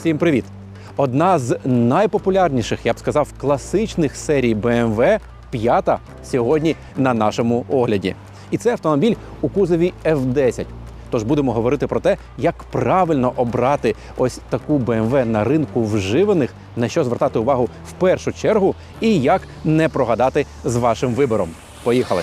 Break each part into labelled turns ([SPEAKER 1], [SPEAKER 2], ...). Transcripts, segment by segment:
[SPEAKER 1] Всім привіт! Одна з найпопулярніших, я б сказав, класичних серій BMW п'ята сьогодні на нашому огляді. І це автомобіль у кузові F10. Тож будемо говорити про те, як правильно обрати ось таку BMW на ринку вживаних, на що звертати увагу в першу чергу, і як не прогадати з вашим вибором. Поїхали!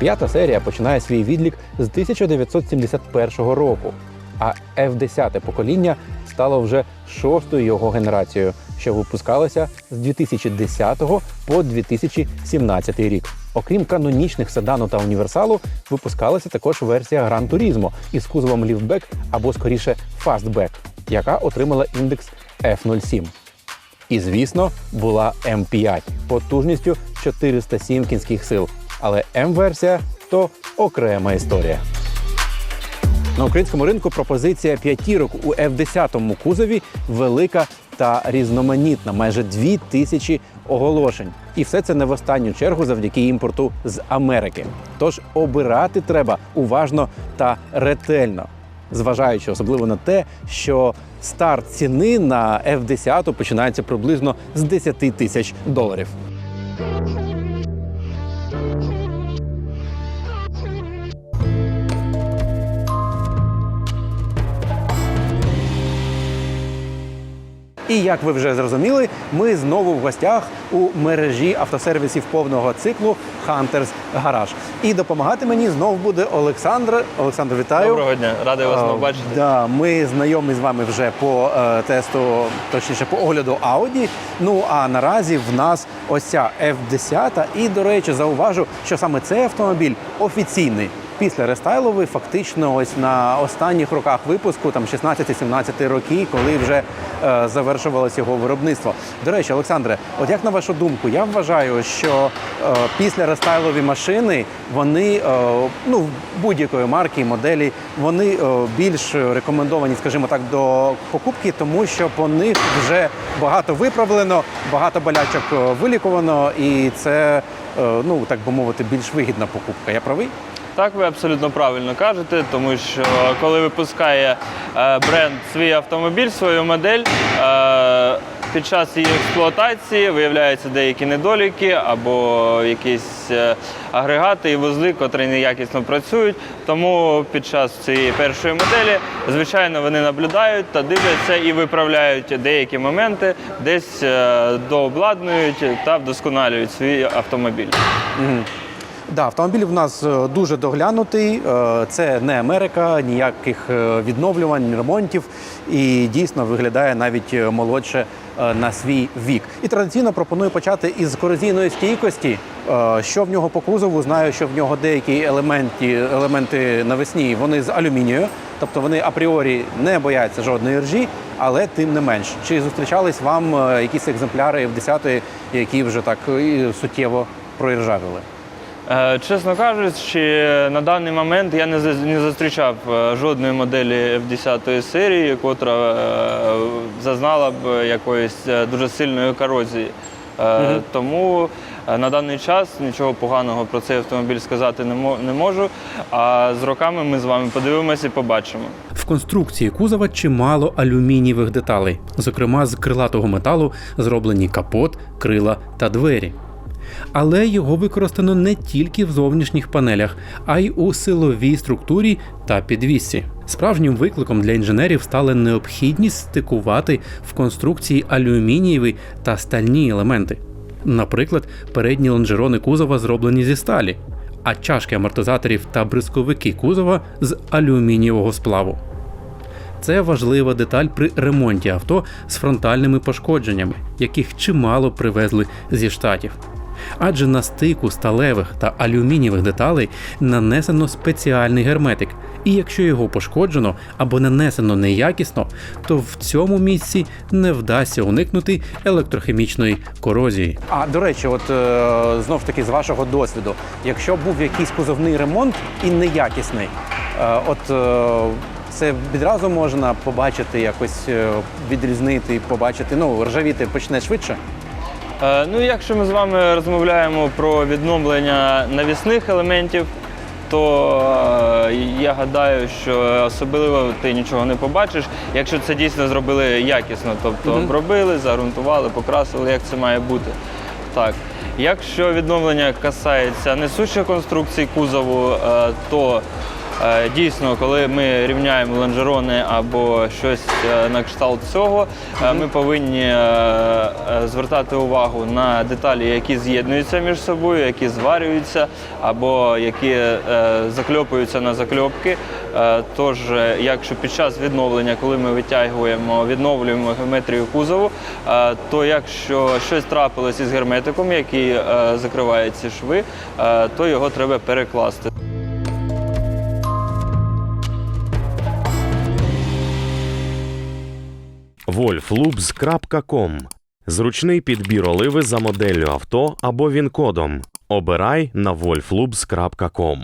[SPEAKER 1] П'ята серія починає свій відлік з 1971 року, а F10 покоління стало вже шостою його генерацією, що випускалося з 2010 по 2017 рік. Окрім канонічних седану та універсалу, випускалася також версія Gran Turismo із кузовом ліфтбек або скоріше фастбек, яка отримала індекс F07. І, звісно, була М5 потужністю 407 кінських сил. Але М-версія то окрема історія. На українському ринку пропозиція п'ятірок у F10 кузові велика та різноманітна, майже дві тисячі оголошень. І все це не в останню чергу завдяки імпорту з Америки. Тож обирати треба уважно та ретельно, зважаючи особливо на те, що старт ціни на F10 починається приблизно з 10 тисяч доларів. І як ви вже зрозуміли, ми знову в гостях у мережі автосервісів повного циклу Hunters Garage. І допомагати мені знов буде Олександр. Олександр, вітаю.
[SPEAKER 2] Доброго дня, радий вас
[SPEAKER 1] А,
[SPEAKER 2] знову бачити.
[SPEAKER 1] Да, ми знайомі з вами вже по е, тесту, точніше по огляду Audi. Ну а наразі в нас ось ця F10. І, до речі, зауважу, що саме цей автомобіль офіційний. Після рестайловий, фактично, ось на останніх роках випуску, там 16-17 роки, коли вже е, завершувалось його виробництво. До речі, Олександре, от як на вашу думку, я вважаю, що е, після рестайлові машини вони е, ну будь-якої марки моделі вони е, більш рекомендовані, скажімо так, до покупки, тому що по них вже багато виправлено, багато болячок е, вилікувано, і це е, ну так би мовити, більш вигідна покупка. Я правий?
[SPEAKER 2] Так, ви абсолютно правильно кажете, тому що коли випускає е, бренд свій автомобіль, свою модель, е, під час її експлуатації виявляються деякі недоліки або якісь е, агрегати і вузли, котрі неякісно працюють. Тому під час цієї першої моделі, звичайно, вони наблюдають та дивляться і виправляють деякі моменти, десь е, дообладнують та вдосконалюють свій автомобіль.
[SPEAKER 1] Да, автомобіль в нас е, дуже доглянутий. е, Це не Америка, ніяких е, відновлювань, ремонтів. І дійсно виглядає навіть молодше на свій вік. І традиційно пропоную почати із корозійної стійкості. Що в нього по кузову? Знаю, що в нього деякі елементи, елементи навесні вони з алюмінію, тобто вони апріорі не бояться жодної ржі, але тим не менш. Чи зустрічались вам якісь екземпляри F10, які вже так суттєво проіржавіли?
[SPEAKER 2] Е, Чесно кажучи, на даний момент я не зустрічав е, жодної моделі F10 серії, котра е, зазнала б якоїсь дуже сильної корозії. Е, Тому на даний час нічого поганого про цей автомобіль сказати не можу. А з роками ми з вами подивимося і побачимо.
[SPEAKER 1] В конструкції кузова чимало алюмінієвих деталей, зокрема з крилатого металу зроблені капот, крила та двері. Але його використано не тільки в зовнішніх панелях, а й у силовій структурі та підвісці. Справжнім викликом для інженерів стала необхідність стикувати в конструкції алюмінієві та стальні елементи. Наприклад, передні лонжерони кузова зроблені зі сталі, а чашки амортизаторів та бризковики кузова з алюмінієвого сплаву. Це важлива деталь при ремонті авто з фронтальними пошкодженнями, яких чимало привезли зі штатів. Адже на стику сталевих та алюмінієвих деталей нанесено спеціальний герметик, і якщо його пошкоджено або нанесено неякісно, то в цьому місці не вдасться уникнути електрохімічної корозії. А до речі, от е, знов таки з вашого досвіду, якщо був якийсь кузовний ремонт і неякісний, е, от е,
[SPEAKER 3] Це відразу можна побачити, якось відрізнити, побачити. Ну, ржавіти почне швидше.
[SPEAKER 2] Е, Ну, якщо ми з вами розмовляємо про відновлення навісних елементів, то е, я гадаю, що особливо ти нічого не побачиш, якщо це дійсно зробили якісно, тобто обробили, загрунтували, покрасили, як це має бути. Так. Якщо відновлення касається несущих конструкцій кузову, е, то дійсно, коли ми рівняємо лонжерони або щось е, на кшталт цього, е, ми повинні е, е, звертати увагу на деталі, які з'єднуються між собою, які зварюються або які е, закльопуються на закльопки. Е, Тож, е, якщо під час відновлення, коли ми витягуємо, відновлюємо геометрію кузову, е, то якщо щось трапилось із герметиком, який е, закриває ці шви, е, то його треба перекласти.
[SPEAKER 4] wolflubs.com Зручний підбір оливи за моделлю авто або він-кодом. Обирай на wolflubs.com.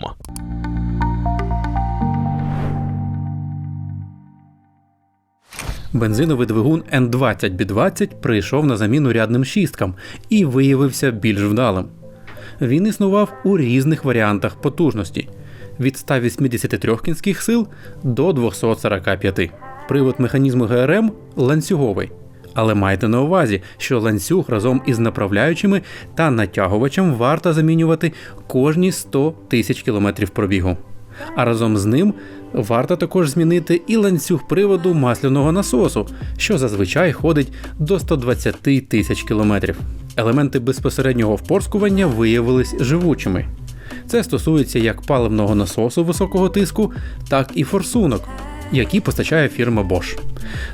[SPEAKER 1] Бензиновий двигун N20B20 прийшов на заміну рядним шісткам і виявився більш вдалим. Він існував у різних варіантах потужності від 183 кінських сил до 245. Привод механізму ГРМ ланцюговий. Але майте на увазі, що ланцюг разом із направляючими та натягувачем варто замінювати кожні 100 тисяч кілометрів пробігу. А разом з ним варто також змінити і ланцюг приводу масляного насосу, що зазвичай ходить до 120 тисяч кілометрів. Елементи безпосереднього впорскування виявились живучими. Це стосується як паливного насосу високого тиску, так і форсунок, які постачає фірма Bosch.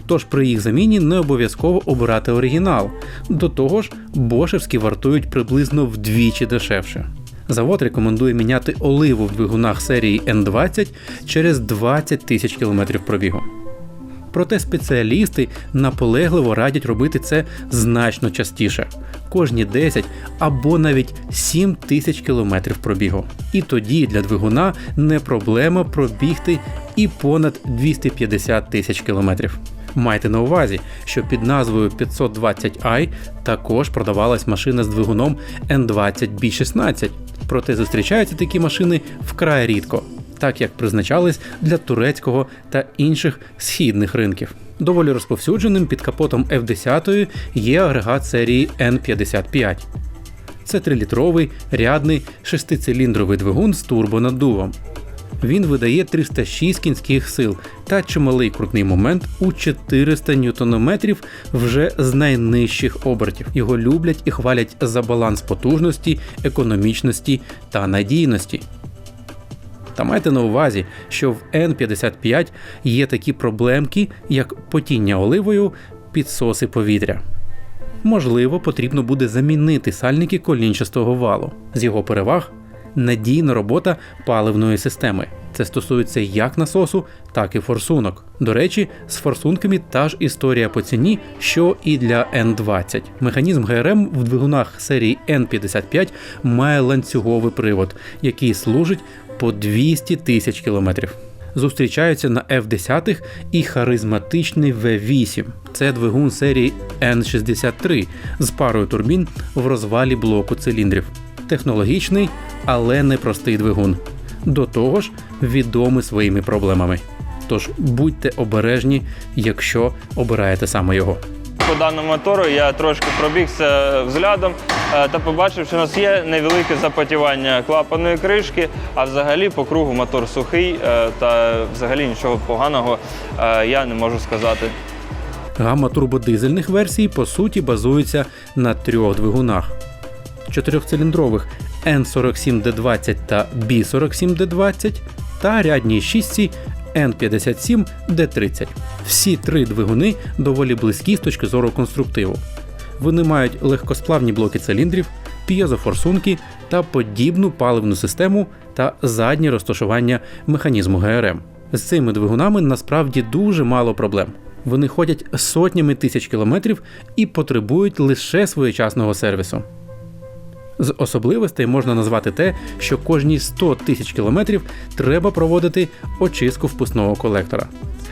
[SPEAKER 1] Тож при їх заміні не обов'язково обирати оригінал. До того ж, бошевські вартують приблизно вдвічі дешевше. Завод рекомендує міняти оливу в двигунах серії N20 через 20 тисяч кілометрів пробігу. Проте спеціалісти наполегливо радять робити це значно частіше кожні 10 або навіть 7 тисяч кілометрів пробігу. І тоді для двигуна не проблема пробігти і понад 250 тисяч кілометрів. Майте на увазі, що під назвою 520i також продавалась машина з двигуном N20B16, проте зустрічаються такі машини вкрай рідко так як призначались для турецького та інших східних ринків. Доволі розповсюдженим під капотом F10 є агрегат серії N55. Це трилітровий рядний шестициліндровий двигун з турбонаддувом. Він видає 306 кінських сил та чималий крутний момент у 400 ньютонометрів вже з найнижчих обертів. Його люблять і хвалять за баланс потужності, економічності та надійності. Та майте на увазі, що в N55 є такі проблемки, як потіння оливою, підсоси повітря. Можливо, потрібно буде замінити сальники колінчастого валу. З його переваг надійна робота паливної системи. Це стосується як насосу, так і форсунок. До речі, з форсунками та ж історія по ціні, що і для N20. Механізм ГРМ в двигунах серії N55 має ланцюговий привод, який служить по 200 тисяч кілометрів. Зустрічаються на F10 і харизматичний V8. Це двигун серії N63 з парою турбін в розвалі блоку циліндрів. Технологічний, але непростий двигун. До того ж, відомий своїми проблемами. Тож будьте обережні, якщо обираєте саме його.
[SPEAKER 2] По даному мотору я трошки пробігся взглядом та побачив, що у нас є невелике запотівання клапаної кришки, а взагалі по кругу мотор сухий е, та взагалі нічого поганого е, я не можу сказати.
[SPEAKER 1] Гамма турбодизельних версій по суті базується на трьох двигунах: чотирьохциліндрових N47D20 та B47D20 та рядній шістці N57D30. Всі три двигуни доволі близькі з точки зору конструктиву. Вони мають легкосплавні блоки циліндрів, п'єзофорсунки та подібну паливну систему та заднє розташування механізму ГРМ. З цими двигунами насправді дуже мало проблем. Вони ходять сотнями тисяч кілометрів і потребують лише своєчасного сервісу. З особливостей можна назвати те, що кожні 100 тисяч кілометрів треба проводити очистку впускного колектора,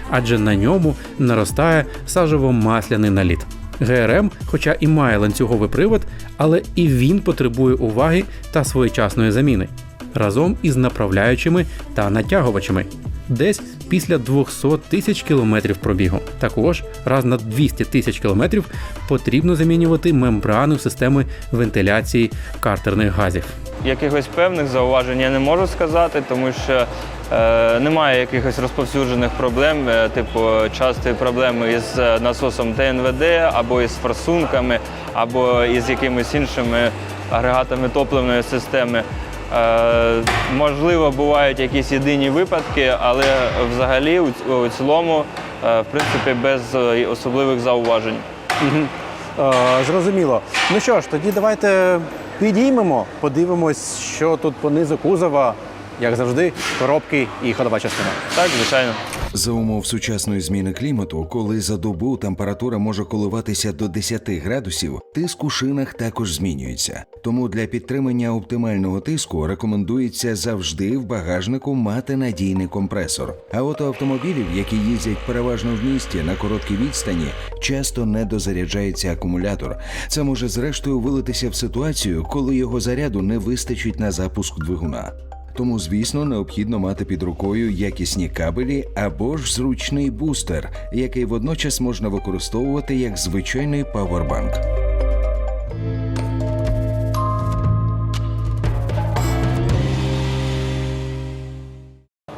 [SPEAKER 1] адже на ньому наростає сажево-масляний наліт. ГРМ, хоча і має ланцюговий привод, але і він потребує уваги та своєчасної заміни разом із направляючими та натягувачами. Десь після 200 тисяч кілометрів пробігу. Також раз на 200 тисяч кілометрів потрібно замінювати мембрану системи вентиляції картерних газів.
[SPEAKER 2] Якихось певних зауважень я не можу сказати, тому що е, немає якихось розповсюджених проблем, е, типу частої проблеми із е, насосом ТНВД, або із форсунками, або із якимись іншими агрегатами топливної системи. Е, можливо, бувають якісь єдині випадки, але взагалі у, цілому, е, в принципі, без е, особливих зауважень.
[SPEAKER 3] Зрозуміло. Ну що ж, тоді давайте підіймемо, подивимось, що тут по низу кузова, як завжди, коробки і ходова частина.
[SPEAKER 2] Так, звичайно.
[SPEAKER 5] За умов сучасної зміни клімату, коли за добу температура може коливатися до 10 градусів, тиск у шинах також змінюється. Тому для підтримання оптимального тиску рекомендується завжди в багажнику мати надійний компресор. А от автомобілів, які їздять переважно в місті на короткій відстані, часто не дозаряджається акумулятор. Це може зрештою вилитися в ситуацію, коли його заряду не вистачить на запуск двигуна. Тому, звісно, необхідно мати під рукою якісні кабелі або ж зручний бустер, який водночас можна використовувати як звичайний павербанк.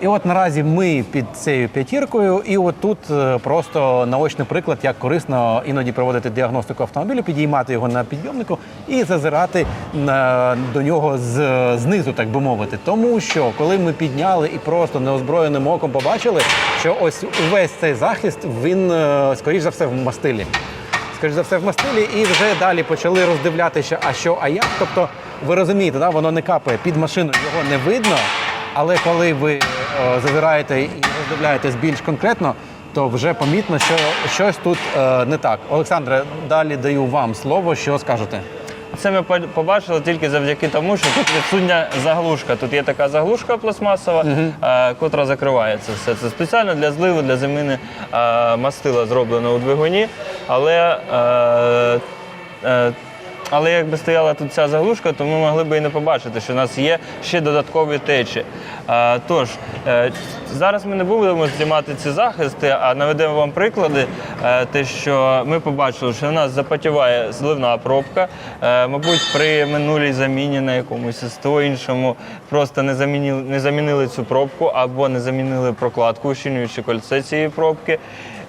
[SPEAKER 3] І от наразі ми під цією п'ятіркою, і от тут е, просто наочний приклад, як корисно іноді проводити діагностику автомобілю, підіймати його на підйомнику і зазирати на, до нього з, знизу, так би мовити. Тому що коли ми підняли і просто неозброєним оком побачили, що ось увесь цей захист він е, скоріш за все в мастилі. Скоріш за все в мастилі, і вже далі почали роздивлятися, а що, а як. Тобто, ви розумієте, да, воно не капає під машиною, його не видно. Але коли ви е, зазираєте і роздивляєтесь більш конкретно, то вже помітно, що щось тут е, не так. Олександре, далі даю вам слово, що скажете.
[SPEAKER 2] Це ми побачили тільки завдяки тому, що тут відсутня заглушка. Тут є така заглушка пластмасова, е, котра закриває це все. Це спеціально для зливу, для заміни е, мастила зроблено у двигуні. Але, е, е, але якби стояла тут ця заглушка, то ми могли б і не побачити, що у нас є ще додаткові течі. Тож, е, зараз ми не будемо знімати ці захисти, а наведемо вам приклади. Е, те, що ми побачили, що у нас запотіває зливна пробка. Е, мабуть, при минулій заміні на якомусь СТО іншому просто не замінили, не замінили цю пробку або не замінили прокладку, ущільнюючи кольце цієї пробки.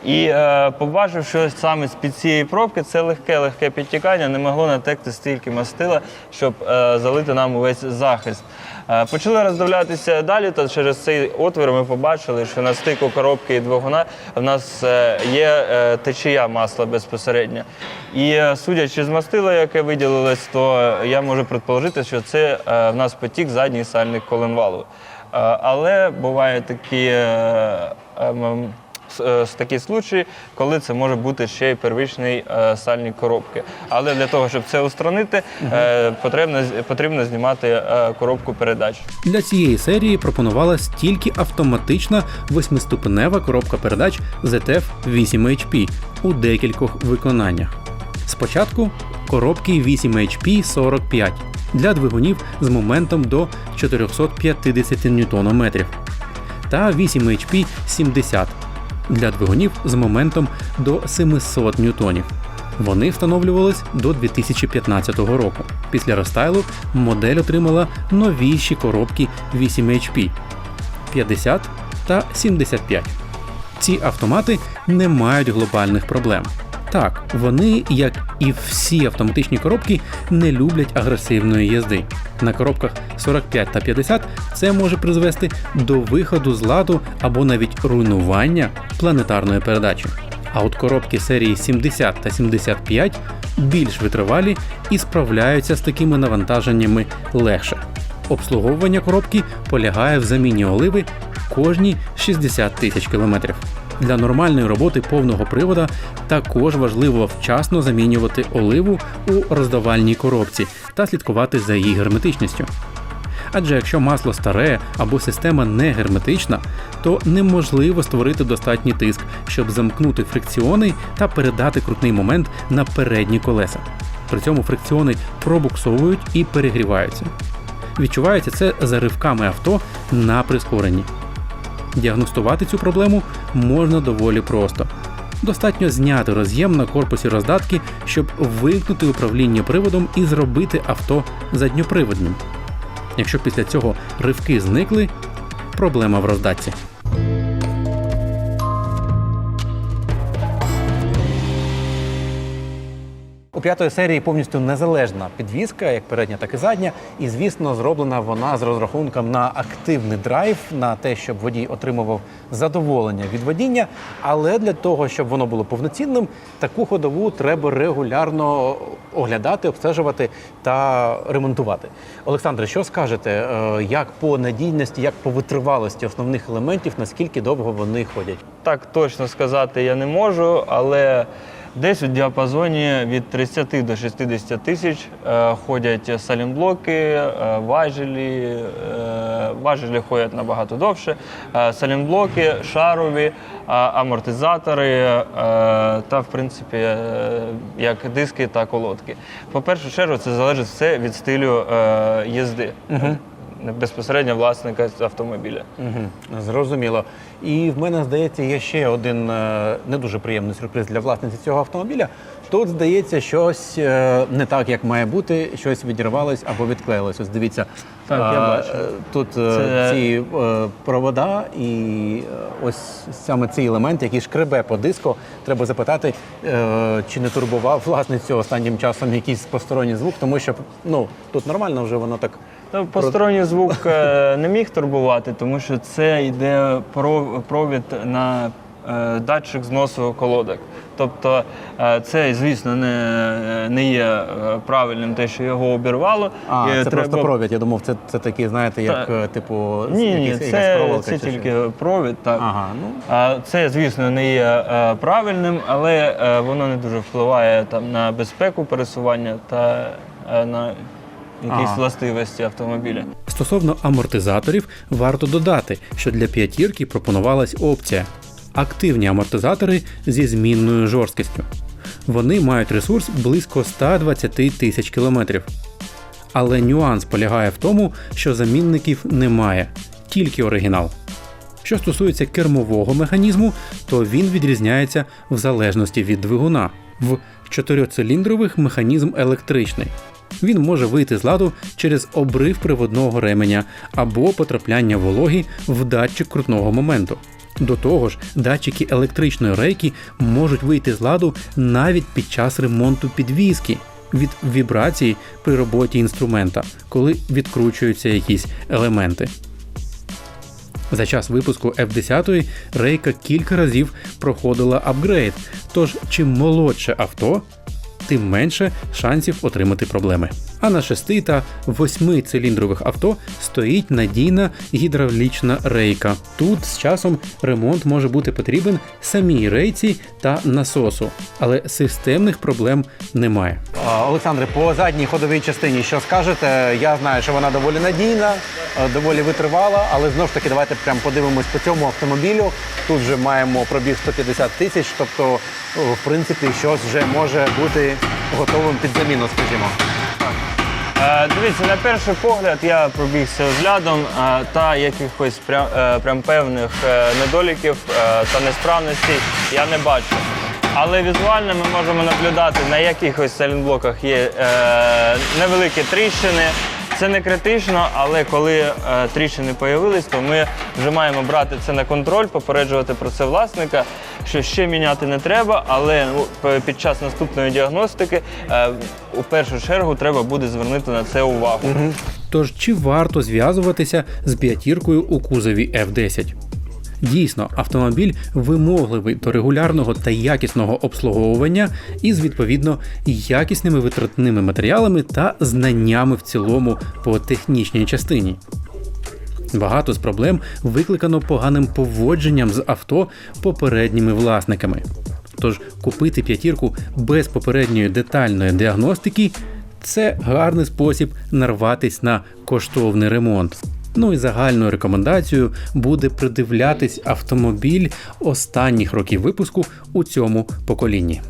[SPEAKER 2] І е, побачив, що саме з-під цієї пробки це легке, легке підтікання, не могло натекти стільки мастила, щоб е, залити нам увесь захист. Е, почали роздивлятися далі, то через цей отвір ми побачили, що на стику коробки і двигуна в нас е, є е, течія масла безпосередньо. І е, судячи з мастила, яке виділилось, то я можу предположити, що це е, в нас потік задній сальник коленвалу. Е, але бувають такі. е, е, такі случаї, коли це може бути ще й первичний е, сальник коробки. Але для того, щоб це устранити, е, потрібно, потрібно знімати е, коробку передач.
[SPEAKER 1] Для цієї серії пропонувалась тільки автоматична восьмиступенева коробка передач ZF 8HP у декількох виконаннях. Спочатку коробки 8HP 45 для двигунів з моментом до 450 Нм та 8HP 70 для двигунів з моментом до 700 ньютонів. Вони встановлювались до 2015 року. Після рестайлу модель отримала новіші коробки 8HP 50 та 75. Ці автомати не мають глобальних проблем. Так, вони, як і всі автоматичні коробки, не люблять агресивної їзди. На коробках 45 та 50 це може призвести до виходу з ладу або навіть руйнування планетарної передачі. А от коробки серії 70 та 75 більш витривалі і справляються з такими навантаженнями легше. Обслуговування коробки полягає в заміні оливи кожні 60 тисяч кілометрів. Для нормальної роботи повного привода також важливо вчасно замінювати оливу у роздавальній коробці та слідкувати за її герметичністю. Адже якщо масло старе або система не герметична, то неможливо створити достатній тиск, щоб замкнути фрикціони та передати крутний момент на передні колеса. При цьому фрикціони пробуксовують і перегріваються. Відчувається це за ривками авто на прискоренні. Діагностувати цю проблему можна доволі просто. Достатньо зняти роз'єм на корпусі роздатки, щоб вимкнути управління приводом і зробити авто задньоприводним. Якщо після цього ривки зникли, проблема в роздатці.
[SPEAKER 3] П'ятої серії повністю незалежна підвізка, як передня, так і задня. І звісно, зроблена вона з розрахунком на активний драйв, на те, щоб водій отримував задоволення від водіння. Але для того, щоб воно було повноцінним, таку ходову треба регулярно оглядати, обстежувати та ремонтувати. Олександре, що скажете, е, як по надійності, як по витривалості основних елементів, наскільки довго вони ходять?
[SPEAKER 2] Так точно сказати я не можу, але десь у діапазоні від 30 до 60 тисяч е, ходять салінблоки, е, важелі. Е, важелі ходять набагато довше. Салінблоки, шарові, амортизатори та, в принципі, як диски та колодки. По першу чергу, це залежить все від стилю їзди. Безпосередньо власника автомобіля.
[SPEAKER 3] Угу, зрозуміло. І в мене здається, є ще один е, не дуже приємний сюрприз для власниці цього автомобіля. Тут здається, щось е, не так, як має бути, щось відірвалось або відклеїлось. Ось дивіться,
[SPEAKER 2] Так, я бачу.
[SPEAKER 3] е, Тут е,
[SPEAKER 2] Це-
[SPEAKER 3] ці е, провода і ось саме цей елемент, який шкребе по диску. Треба запитати, чи не турбував власницю останнім часом якийсь посторонній звук, тому що ну тут нормально вже воно так.
[SPEAKER 2] Ну, Посторонній звук не міг турбувати, тому що це йде про- провід на датчик зносу колодок. Тобто е, це, звісно, не, не є е, правильним те, що його обірвало.
[SPEAKER 3] А,
[SPEAKER 2] І
[SPEAKER 3] це просто провід. Я думав, це, це такий, знаєте, як
[SPEAKER 2] Та-
[SPEAKER 3] е, типу
[SPEAKER 2] Ні, ні, це,
[SPEAKER 3] проволока
[SPEAKER 2] це
[SPEAKER 3] чи
[SPEAKER 2] тільки
[SPEAKER 3] що.
[SPEAKER 2] провід. Так.
[SPEAKER 3] Ага, ну
[SPEAKER 2] А Це, звісно, не є е, правильним, але е, воно не дуже впливає там, на безпеку пересування та е, на якісь
[SPEAKER 3] Ага.
[SPEAKER 2] властивості автомобіля.
[SPEAKER 1] Стосовно амортизаторів, варто додати, що для п'ятірки пропонувалась опція активні амортизатори зі змінною жорсткістю. Вони мають ресурс близько 120 тисяч кілометрів. Але нюанс полягає в тому, що замінників немає, тільки оригінал. Що стосується кермового механізму, то він відрізняється в залежності від двигуна. В чотирьоциліндрових механізм електричний. Він може вийти з ладу через обрив приводного ременя або потрапляння вологи в датчик крутного моменту. До того ж, датчики електричної рейки можуть вийти з ладу навіть під час ремонту підвіски від вібрацій при роботі інструмента, коли відкручуються якісь елементи. За час випуску F10 рейка кілька разів проходила апгрейд, тож чим молодше авто, тим менше шансів отримати проблеми. А на 6 та 8 циліндрових авто стоїть надійна гідравлічна рейка. Тут з часом ремонт може бути потрібен самій рейці та насосу, але системних проблем немає.
[SPEAKER 3] Олександре, по задній ходовій частині, що скажете? Я знаю, що вона доволі надійна, е, доволі витривала, але знову ж таки, давайте прям подивимось по цьому автомобілю. Тут вже маємо пробіг 150 тисяч, тобто, в принципі, щось вже може бути готовим під заміну, скажімо.
[SPEAKER 2] Е, Дивіться, на перший погляд я пробігся взглядом е, та якихось прям, е, прям певних недоліків та несправностей я не бачу. Але візуально ми можемо наблюдати, на якихось салінблоках є невеликі тріщини. Це не критично, але коли е, тріщини появились, то ми вже маємо брати це на контроль, попереджувати про це власника, що ще міняти не треба, але ну, під час наступної діагностики е, у першу чергу треба буде звернути на це увагу.
[SPEAKER 1] Тож чи варто зв'язуватися з п'ятіркою у кузові F10? Дійсно, автомобіль вимогливий до регулярного та якісного обслуговування із відповідно якісними витратними матеріалами та знаннями в цілому по технічній частині. Багато з проблем викликано поганим поводженням з авто попередніми власниками. Тож купити п'ятірку без попередньої детальної діагностики це гарний спосіб нарватись на коштовний ремонт. Ну і загальною рекомендацією буде придивлятись автомобіль останніх років випуску у цьому поколінні.